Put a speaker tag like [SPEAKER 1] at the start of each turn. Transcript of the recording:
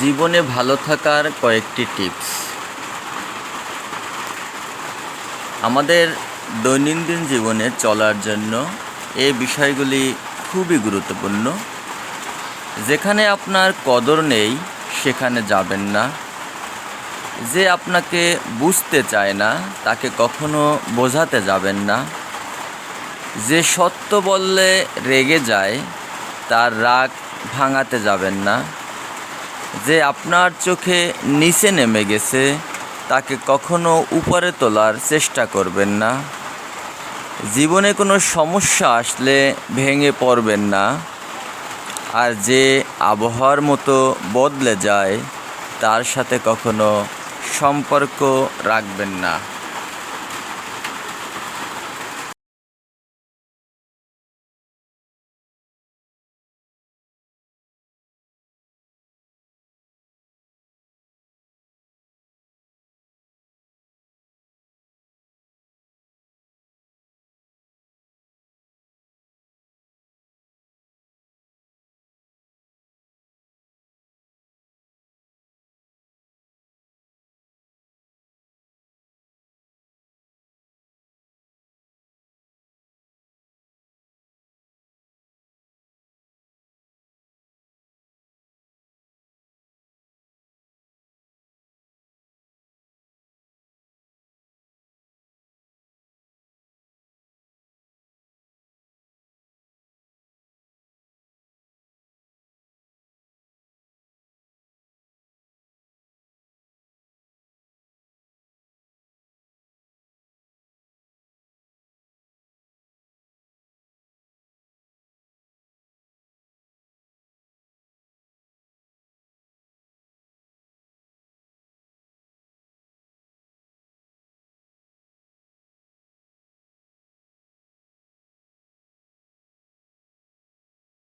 [SPEAKER 1] জীবনে ভালো থাকার কয়েকটি টিপস। আমাদের দৈনন্দিন জীবনে চলার জন্য এই বিষয়গুলি খুবই গুরুত্বপূর্ণ। যেখানে আপনার কদর নেই, সেখানে যাবেন না। যে আপনাকে বুঝতে চায় না, তাকে কখনো বোঝাতে যাবেন না। যে সত্য বললে রেগে যায়, তার রাগ ভাঙাতে যাবেন না। যে আপনার চোখে নিচে নেমে গেছে, তাকে কখনো উপরে তোলার চেষ্টা করবেন না। জীবনে কোনো সমস্যা আসলে ভেঙে পড়বেন না। আর যে আবহাওয়ার মতো বদলে যায়, তার সাথে কখনো সম্পর্ক রাখবেন না।